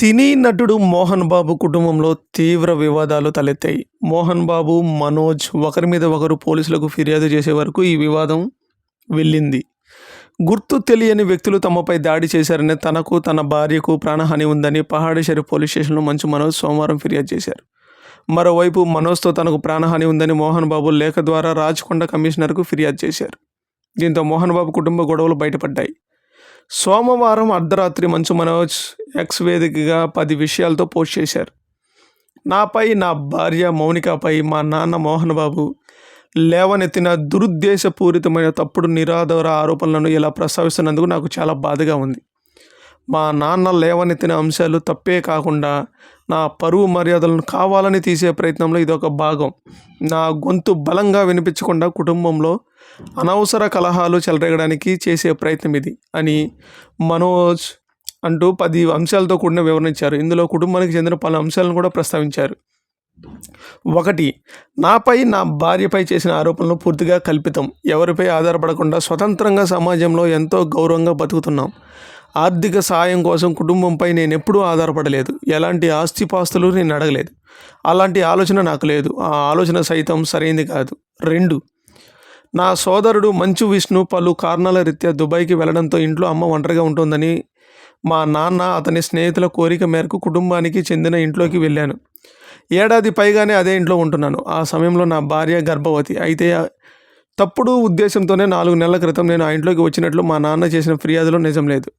సినీ నటుడు మోహన్ బాబు కుటుంబంలో తీవ్ర వివాదాలు తలెత్తాయి. మోహన్ బాబు మనోజ్ ఒకరి మీద ఒకరు పోలీసులకు ఫిర్యాదు చేసే వరకు ఈ వివాదం వెళ్ళింది. గుర్తు తెలియని వ్యక్తులు తమపై దాడి చేశారని తనకు తన భార్యకు ప్రాణహాని ఉందని పహాడేశ్వరి పోలీస్ స్టేషన్లో మంచు మనోజ్ సోమవారం ఫిర్యాదు చేశారు. మరోవైపు మనోజ్తో తనకు ప్రాణహాని ఉందని మోహన్ బాబు లేఖ ద్వారా రాచకొండ కమిషనర్కు ఫిర్యాదు చేశారు. దీంతో మోహన్ బాబు కుటుంబ గొడవలు బయటపడ్డాయి. సోమవారం అర్ధరాత్రి మంచు మనోజ్ ఎక్స్ వేదికగా పది విషయాలతో పోస్ట్ చేశారు. నాపై నా భార్య మౌనికపై మా నాన్న మోహన్ బాబు లేవనెత్తిన దురుద్దేశపూరితమైన తప్పుడు నిరాధార ఆరోపణలను ఇలా ప్రస్తావిస్తున్నందుకు నాకు చాలా బాధగా ఉంది. మా నాన్న లేవనెత్తిన అంశాలు తప్పే కాకుండా నా పరువు మర్యాదలను కావాలని తీసే ప్రయత్నంలో ఇదొక భాగం. నా గొంతు బలంగా వినిపించకుండా కుటుంబంలో అనవసర కలహాలు చెలరేగడానికి చేసే ప్రయత్నం ఇది అని మనోజ్ అంటూ పది అంశాలతో కూడిన వివరించారు ఇందులో కుటుంబానికి చెందిన పలు అంశాలను కూడా ప్రస్తావించారు. ఒకటి నాపై నా భార్యపై చేసిన ఆరోపణలు పూర్తిగా కల్పితం. ఎవరిపై ఆధారపడకుండా స్వతంత్రంగా సమాజంలో ఎంతో గౌరవంగా బతుకుతున్నాం. ఆర్థిక సాయం కోసం కుటుంబంపై నేను ఎప్పుడూ ఆధారపడలేదు. ఎలాంటి ఆస్తిపాస్తులు నేను అడగలేదు. అలాంటి ఆలోచన నాకు లేదు. ఆ ఆలోచన సైతం సరైంది కాదు. రెండు నా సోదరుడు మంచు విష్ణు పలు కారణాల రీత్యా దుబాయ్కి వెళ్ళడంతో ఇంట్లో అమ్మ ఒంటరిగా ఉంటుందని మా నాన్న అతని స్నేహితుల కోరిక మేరకు కుటుంబానికి చెందిన ఇంట్లోకి వెళ్ళాను. ఏడాది పైగానే అదే ఇంట్లో ఉంటున్నాను. ఆ సమయంలో నా భార్య గర్భవతి. అయితే తప్పుడు ఉద్దేశంతోనే నాలుగు నెలల క్రితం నేను ఆ ఇంట్లోకి వచ్చినట్లు మా నాన్న చేసిన ఫిర్యాదులో నిజం లేదు.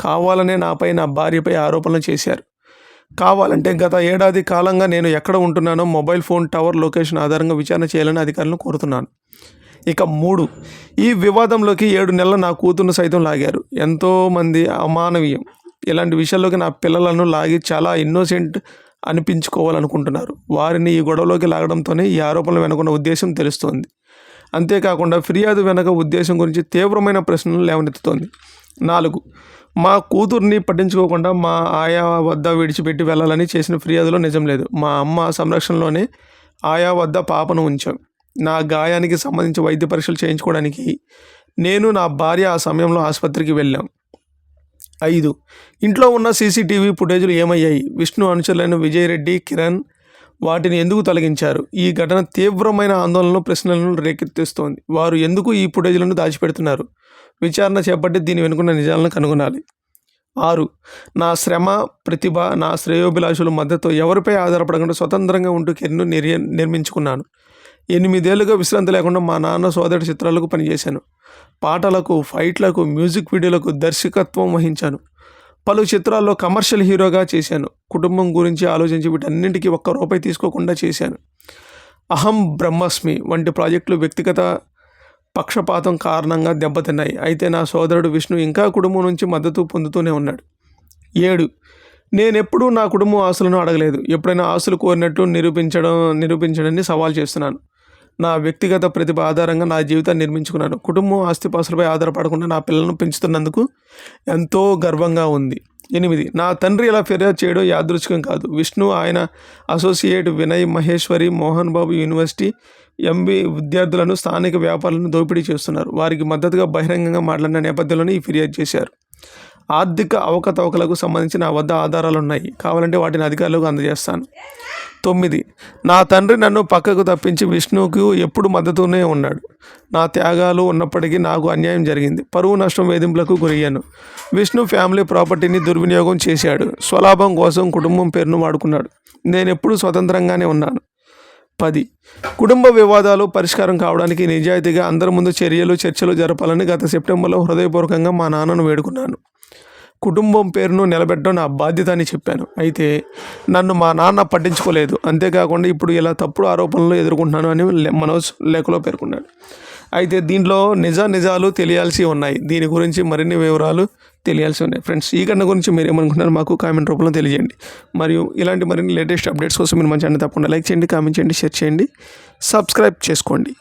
కావాలనే నాపై నా భార్యపై ఆరోపణలు చేశారు. కావాలంటే గత ఏడాది కాలంగా నేను ఎక్కడ ఉంటున్నానో మొబైల్ ఫోన్ టవర్ లొకేషన్ ఆధారంగా విచారణ చేయాలని అధికారులను కోరుతున్నాను. ఇక మూడు ఈ వివాదంలోకి ఏడు నెలలు నా కూతురును సైతం లాగారు. ఎంతోమంది అమానవీయం. ఇలాంటి విషయాల్లోకి నా పిల్లలను లాగి చాలా ఇన్నోసెంట్ అనిపించుకోవాలనుకుంటున్నారు. వారిని ఈ గొడవలోకి లాగడంతోనే ఈ ఆరోపణలు వెనుకున్న ఉద్దేశం తెలుస్తోంది. అంతేకాకుండా ఫిర్యాదు వెనక ఉద్దేశం గురించి తీవ్రమైన ప్రశ్నలు లేవనెత్తుతోంది. నాలుగు మా కూతుర్ని పట్టించుకోకుండా మా ఆయా వద్ద విడిచిపెట్టి వెళ్ళాలని చేసిన ఫిర్యాదులో నిజం లేదు. మా అమ్మ సంరక్షణలోనే ఆయా వద్ద పాపను ఉంచాం. నా గాయానికి సంబంధించి వైద్య పరీక్షలు చేయించుకోవడానికి నేను నా భార్య ఆ సమయంలో ఆసుపత్రికి వెళ్ళాం. ఐదు ఇంట్లో ఉన్న సీసీటీవీ ఫుటేజ్లు ఏమయ్యాయి? విష్ణు అనుచరులైన విజయ్ రెడ్డి కిరణ్ వాటిని ఎందుకు తొలగించారు? ఈ ఘటన తీవ్రమైన ఆందోళనలు ప్రశ్నలను రేకెత్తిస్తోంది. వారు ఎందుకు ఈ ఫుటేజ్లను దాచిపెడుతున్నారు? విచారణ చేపట్టి దీని వెనుకున్న నిజాలను కనుగొనాలి. ఆరు నా శ్రమ ప్రతిభ నా శ్రేయోభిలాషుల మద్దతు ఎవరిపై ఆధారపడకుండా స్వతంత్రంగా ఉంటూ కెరీర్ను నిర్య నిర్మించుకున్నాను. ఎనిమిదేళ్ళుగా విశ్రాంతి లేకుండా మా నాన్న సోదరుడి చిత్రాలకు పనిచేశాను. పాటలకు ఫైట్లకు మ్యూజిక్ వీడియోలకు దర్శకత్వం వహించాను. పలు చిత్రాల్లో కమర్షియల్ హీరోగా చేశాను. కుటుంబం గురించి ఆలోచించి వీటన్నింటికీ ఒక్క రూపాయి తీసుకోకుండా చేశాను. అహం బ్రహ్మస్మి వంటి ప్రాజెక్టులు వ్యక్తిగత పక్షపాతం కారణంగా దెబ్బతిన్నాయి. అయితే నా సోదరుడు విష్ణు ఇంకా కుటుంబం నుంచి మద్దతు పొందుతూనే ఉన్నాడు. ఏడు. నేనెప్పుడూ నా కుటుంబం ఆస్తులను అడగలేదు. ఎప్పుడైనా ఆస్తులు కోరినట్లు నిరూపించడం నిరూపించడాన్ని సవాల్ చేస్తున్నాను. నా వ్యక్తిగత ప్రతిభ ఆధారంగా నా జీవితాన్ని నిర్మించుకున్నాను. కుటుంబం ఆస్తిపాస్తులపై ఆధారపడకుండా నా పిల్లలను పెంచుతున్నందుకు ఎంతో గర్వంగా ఉంది. ఎనిమిది నా తండ్రి ఇలా ఫిర్యాదు చేయడం యాదృచ్ఛికం కాదు. విష్ణు ఆయన associate Vinay Maheshwari Mohan Babu university M విద్యార్థులను స్థానిక వ్యాపారులను దోపిడీ చేస్తున్నారు. వారికి మద్దతుగా బహిరంగంగా మాట్లాడిన నేపథ్యంలోనే ఈ ఫిర్యాదు చేశారు. ఆర్థిక అవకతవకలకు సంబంధించి నా వద్ద ఆధారాలు ఉన్నాయి కావాలంటే వాటిని అధికారులకు అందజేస్తాను. తొమ్మిది. నా తండ్రి నన్ను పక్కకు తప్పించి విష్ణువుకు ఎప్పుడు మద్దతునే ఉన్నాడు. నా త్యాగాలు ఉన్నప్పటికీ నాకు అన్యాయం జరిగింది. పరువు నష్టం వేధింపులకు గురయ్యాను. విష్ణు ఫ్యామిలీ ప్రాపర్టీని దుర్వినియోగం చేశాడు. స్వలాభం కోసం కుటుంబం పేరును వాడుకున్నాడు. నేను ఎప్పుడూ స్వతంత్రంగానే ఉన్నాను. పది. కుటుంబ వివాదాలు పరిష్కారం కావడానికి నిజాయితీగా అందరి ముందు చర్యలు చర్చలు జరపాలని గత సెప్టెంబర్లో హృదయపూర్వకంగా మా నాన్నను వేడుకున్నాను. కుటుంబం పేరును నిలబెట్టడం నా బాధ్యత అని చెప్పాను. అయితే నన్ను మా నాన్న పట్టించుకోలేదు. అంతేకాకుండా ఇప్పుడు ఇలా తప్పుడు ఆరోపణలు ఎదుర్కొంటున్నాను అని మనోజ్ లేఖలో పేర్కొన్నాడు. అయితే దీంట్లో నిజ నిజాలు తెలియాల్సి ఉన్నాయి. దీని గురించి మరిన్ని వివరాలు తెలియాల్సి ఉన్నాయి. ఫ్రెండ్స్ ఈ ఘటన గురించి మీరు ఏమనుకుంటున్నారు మాకు కామెంట్ రూపంలో తెలియజేయండి. మరియు ఇలాంటి మరిన్ని లేటెస్ట్ అప్డేట్స్ కోసం మీరు మంచి తప్పకుండా లైక్ చేయండి కామెంట్ చేయండి షేర్ చేయండి సబ్స్క్రైబ్ చేసుకోండి.